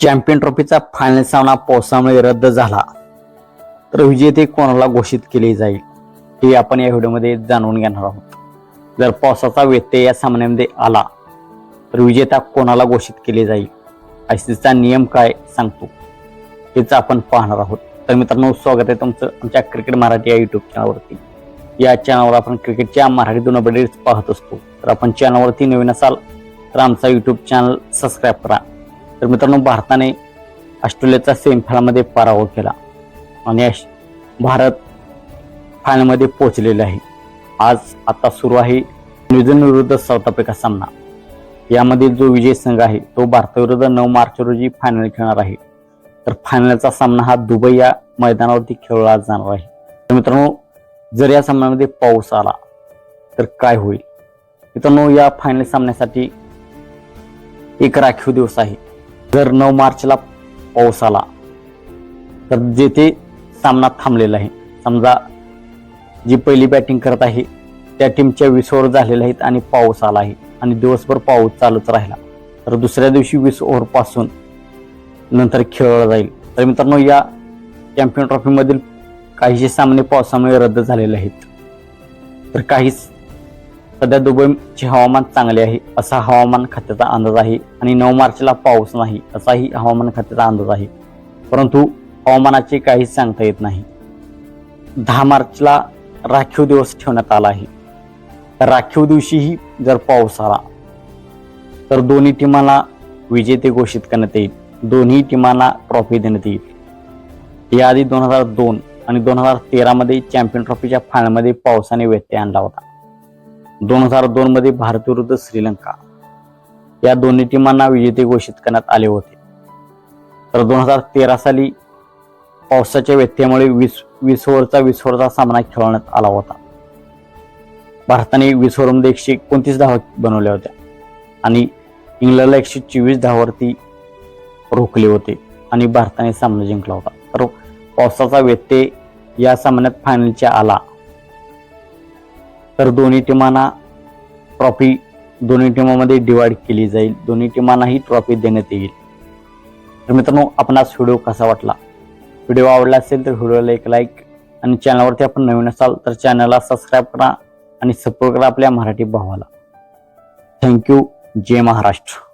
Champion ट्रॉफीचा final सामना पावसामुळे रद्द झाला तर विजेते कोणाला घोषित केले जाईल हे आपण या व्हिडिओमध्ये जाणून घेणार आहोत. जर पावसाचा व्यत्यय या सामन्यामध्ये आला तर विजेता कोणाला घोषित केले जाईल आयसीसीचा नियम काय सांगतो हेच आपण पाहणार आहोत. तर मित्रांनो स्वागत आहे तुमचं आमच्या क्रिकेट मराठी या युट्यूब चॅनलवरती या चॅनलवर आपण क्रिकेटच्या मराठीतून अपडेट्स पाहत असतो. तर आपण चॅनलवरती नवीन असाल तर आमचा युट्यूब चॅनल सबस्क्राईब करा. तर मित्रांनो भारताने ऑस्ट्रेलियाचा सेमीफायनलमध्ये पराभव केला आणि अश- भारत फायनलमध्ये पोचलेला आहे. आज आता सुरू आहे न्यूझीलंड विरुद्ध साऊथ आफ्रिका सामना. यामध्ये जो विजय संघ आहे तो भारताविरुद्ध नऊ मार्च रोजी फायनल खेळणार आहे. तर फायनलचा सामना हा दुबई या मैदानावरती खेळला जाणार आहे. तर मित्रांनो जर या सामन्यामध्ये पाऊस आला तर काय होईल? मित्रांनो या फायनल सामन्यासाठी एक राखीव दिवस आहे. जर नऊ मार्चला पाऊस आला. तर जेथे सामना थांबलेला आहे. समजा जी पहिली बॅटिंग करत आहे त्या टीमच्या वीस ओव्हर झालेल्या आहेत आणि पाऊस आला आहे. आणि दिवसभर पाऊस चालूच राहिला. तर दुसऱ्या दिवशी वीस ओव्हरपासून नंतर खेळला जाईल. तर मित्रांनो या चॅम्पियन ट्रॉफीमधील काहीसे सामने पावसामुळे रद्द झालेले आहेत. तर काही सध्या दुबईचे हवामान चांगले आहे असा हवामान खात्याचा अंदाज आहे आणि नऊ मार्चला पाऊस नाही असाही हवामान खात्याचा अंदाज आहे. परंतु हवामानाचे काहीच सांगता येत नाही. दहा मार्चला राखीव दिवस ठेवण्यात आला आहे. तर राखीव दिवशीही जर पाऊस आला तर दोन्ही टीमाला विजेते घोषित करण्यात येईल. दोन्ही टीमांना ट्रॉफी देण्यात येईल. याआधी दोन हजार दोन आणि दोन हजार तेरामध्ये चॅम्पियन ट्रॉफीच्या फायनलमध्ये पावसाने व्यत्यय आणला होता. दोन हजार दोन मध्ये भारत विरुद्ध श्रीलंका. या दोन्ही टीमांना विजेते घोषित करण्यात आले होते. तर दोन हजार तेरा साली पावसाच्या व्यत्ययामुळे वीस वीस ओव्हरचा वीस ओव्हरचा सामना खेळवण्यात आला होता. भारताने वीस ओव्हरमध्ये एकशे एकोणतीस धावा बनवल्या होत्या आणि इंग्लंडला एकशे चोवीस धावावरती रोखले होते आणि भारताने सामना जिंकला होता. तर पावसाचा व्यत्यय या सामन्यात फायनलच्या आला. तर दोन्ही टीमांना ट्रॉफी दोन्ही टीमामध्ये डिवाइड केली जाईल. दोन्ही टीमांनाही ट्रॉफी देण्यात येईल. तर मित्रांनो आपणास व्हिडिओ कसा वाटला? व्हिडिओ आवडला असेल तर व्हिडिओला एक लाईक आणि चॅनलवरती आपण नवीन असाल तर चॅनलला सबस्क्राईब करा आणि सपोर्ट करा आपल्या मराठी भावाला. थँक्यू जय महाराष्ट्र.